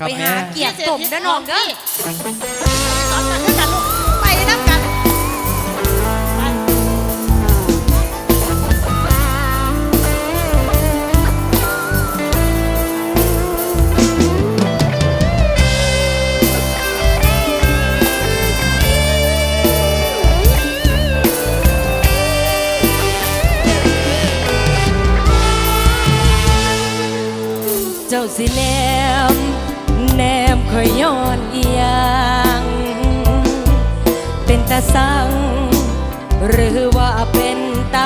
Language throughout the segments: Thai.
ครับไปหาเกียรติสมด้าน้องก็ไปนับกันเจ้าสิแล้ว ย้อนอยังเป็นตาสัง หรือว่าเป็นตา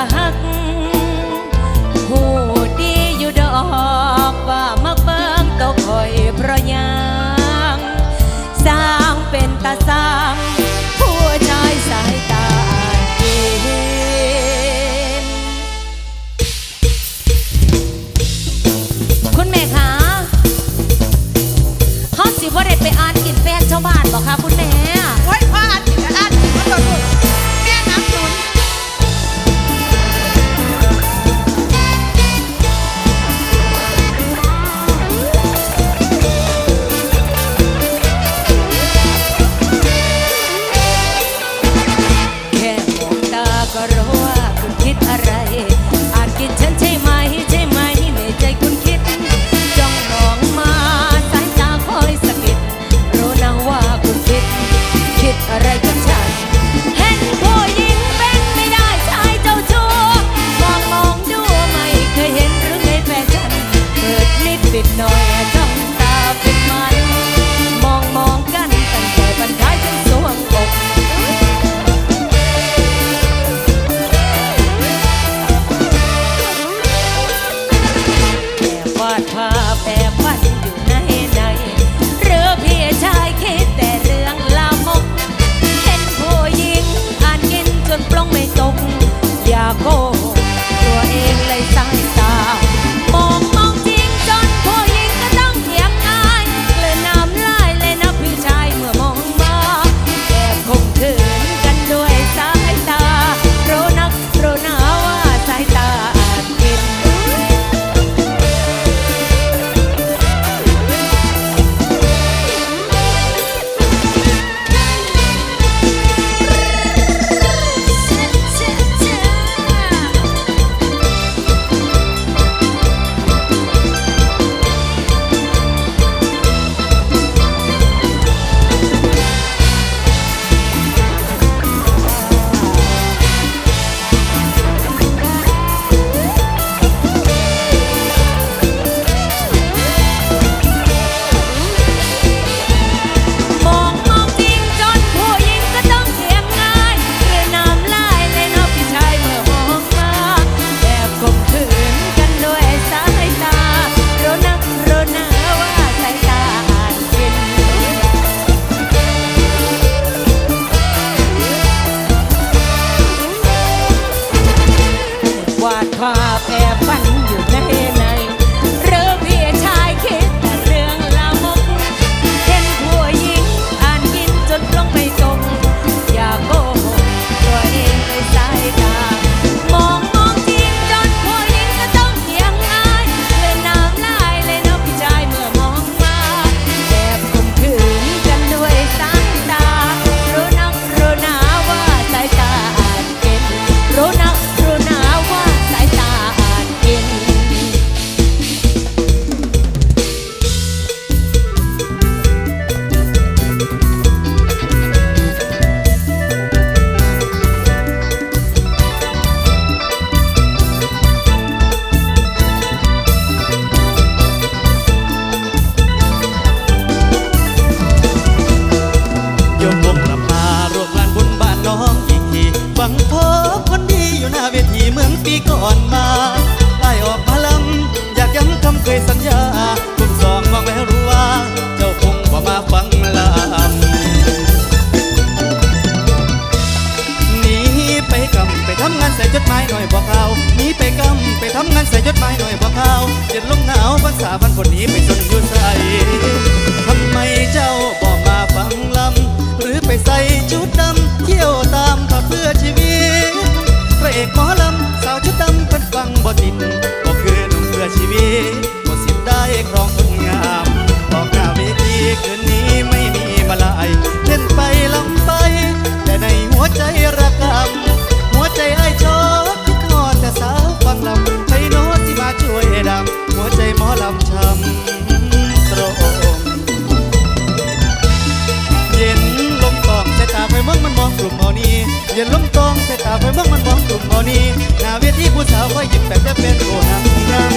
เย็นลมตองเสตาไปเมื่อมันมองตุ่มพอนี้หน้าเวทีผู้สาวคอยิ้มแปะแต่เป็นโหนังรัง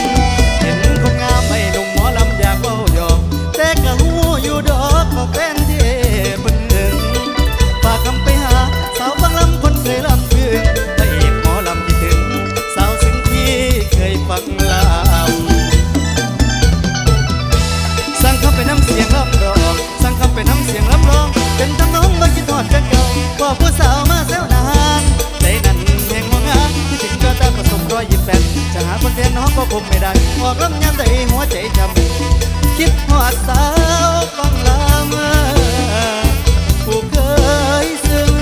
เห็นคนงามไม่หนุ่มหมอลำอยากเว้ายอมแต่กะหูอยู่ดอกเขาเป็นเทเป็นหนึ่งฝากคำไปหาสาวบางลำคนเคยลำเพื่อนพระเอกหมอลำคิดถึง สาวซึ่งที่เคยฟังลำสั่งคำไปน้ำเสียงลำร้องสั่งคำไปน้ำเสียงลำร้องเป็นทำน้องมาคิดทอดกันเก่าว่าผู้สาวะหาคนเรียนน้องก็คงไม่ได้ออกล้ำยานใส่หัวใจจำคิดหอดสาวฟังลามาผู้เคยซึ้ง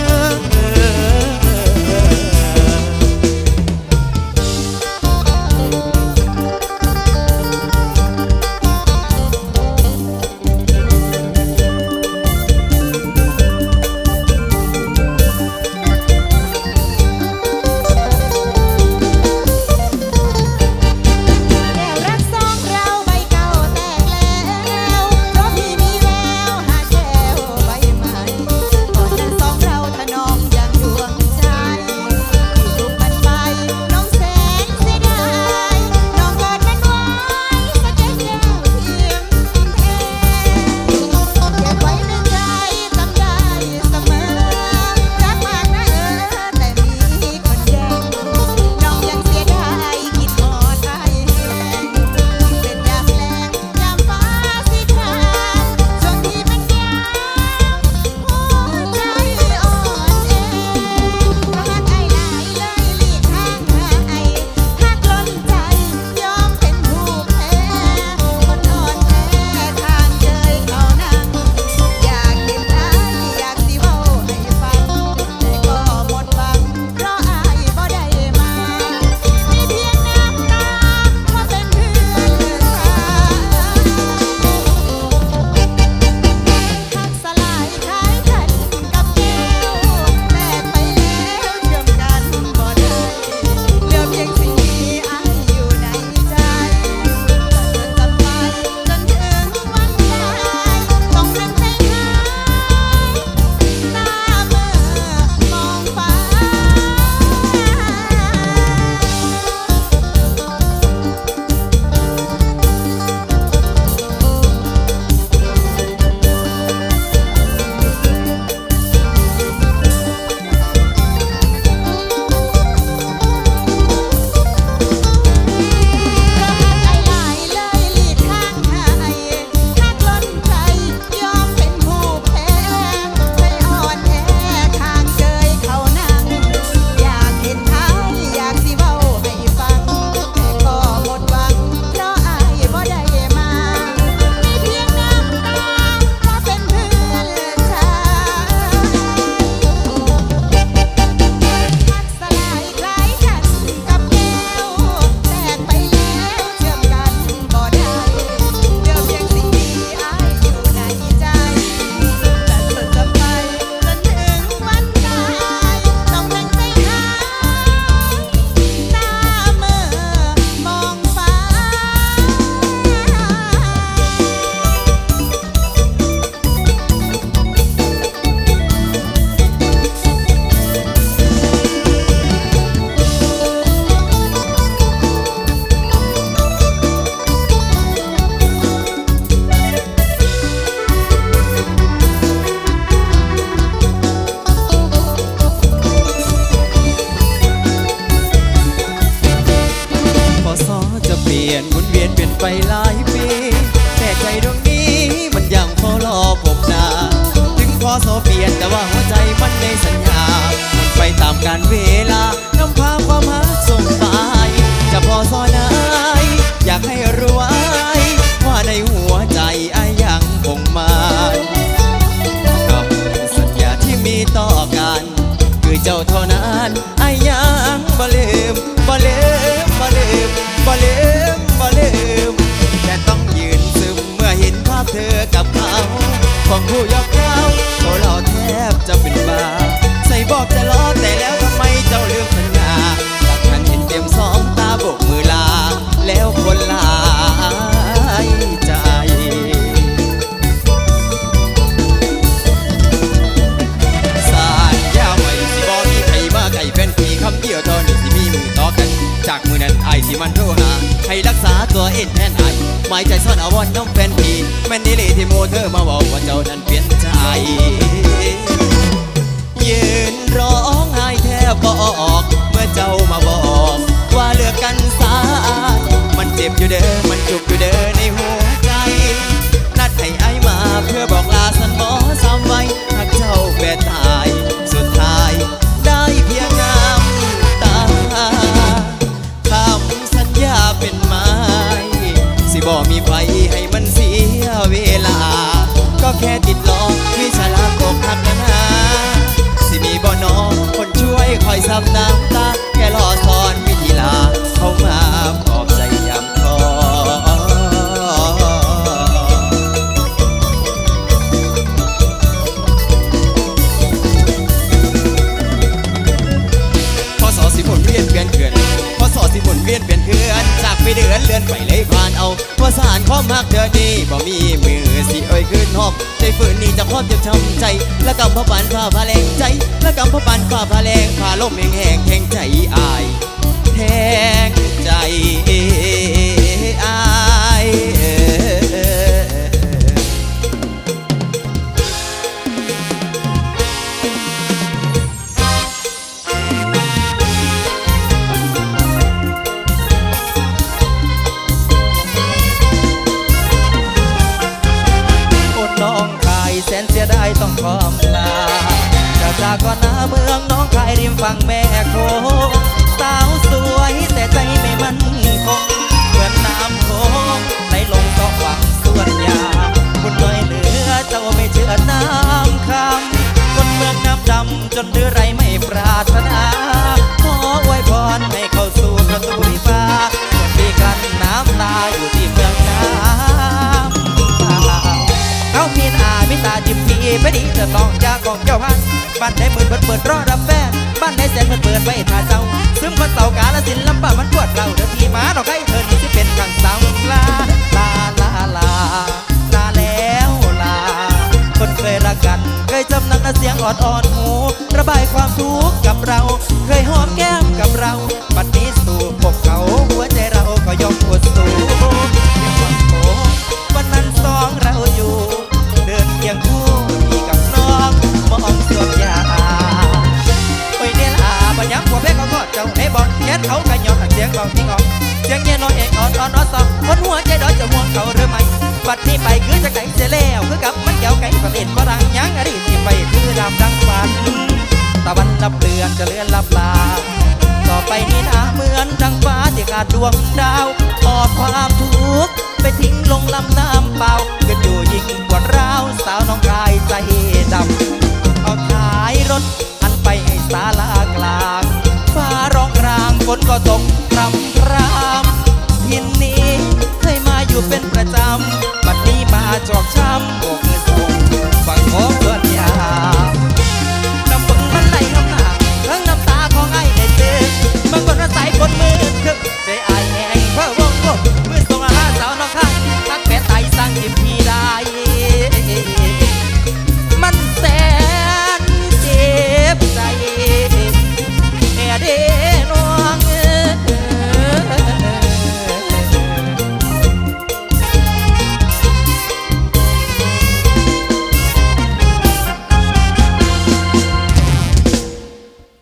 จะเปลี่ยนวนเวียนเปลี่ยนไปหลายปี แต่ใจดวงนี้มันยังพอรอผมนา ถึงพอโซเปลี่ยนแต่ว่าหัวใจมันในสัญญา มันไปตามการเวลานำพาากมือนั้นไอที่มันโทรหา ให้รักษาตัวเอ็นแทนไอหมายใจซ่อนเอาวอนน้องแฟนพีแม่นนี่เลยที่โมเธอมาบอกว่าเจ้านั้นเปลี่ยนใจยืนร้องไห้แทบก็ออก เมื่อเจ้ามาบอก ว่าเลือกกันสามันเจ็บอยู่เด้อมันจุกอยู่เด้อในหัว จนนี่จะช้ำใจ และกำพะปานฝ่าพาแรงใจ และกำพะปานฝ่าพาแรงพาลมแห้งแห้งแห้งใจอายแทง ฝั่งแม่โคง ไปดีเธอต้องจากของเจ้าพันบ้านไหนมืดเปิดเปิดรอรับแฟนบ้านไหนแสนเปิดเปิดไว้ท่าเจ้า ซึมคนเต่ากาลสินลำบากมันปวดเราเดือที่มาดอกไก่เธอนี่สิเป็นขังสาวลาลาลาลาลาแล้วลา คนเคยรักกันเคยจำนักเสียงอ่อนอ่อนหูระบายความทุกข์กับเรา เคยหอมแก้มกับเราบัดนี้สู่พวกเขาหัวใจเราก็ยอมอดสู้ยังหวังโผวันนั้นสอง เสียงเบาที่งอเสียงเงี้ยน้อยเอกอ่อนอ่อนอ่อนสอบคนหัวใจดอยจะห่วงเขาหรือไม่บัดนี้ไปคือจะไก่เสียแล้วคือกับมันเกี่ยวไก่ประเด็นฝรั่งยังอดีตที่ไปคือดำดังฝันตะวันลับเลือนจะเลือนลับลา ต่อไปนี้นะเหมือนดังฟ้าที่ขาดดวงดาวหอบความทุกข์ไปทิ้งลงลำน้ำเปล่าก็อยู่ยิ่งกว่าเราวสาวน้องกายใจดำเอาท้ายรถหันไปให้ศาลากลางฟ้าร้องกลางฝนก็ตก จอกช้ำอก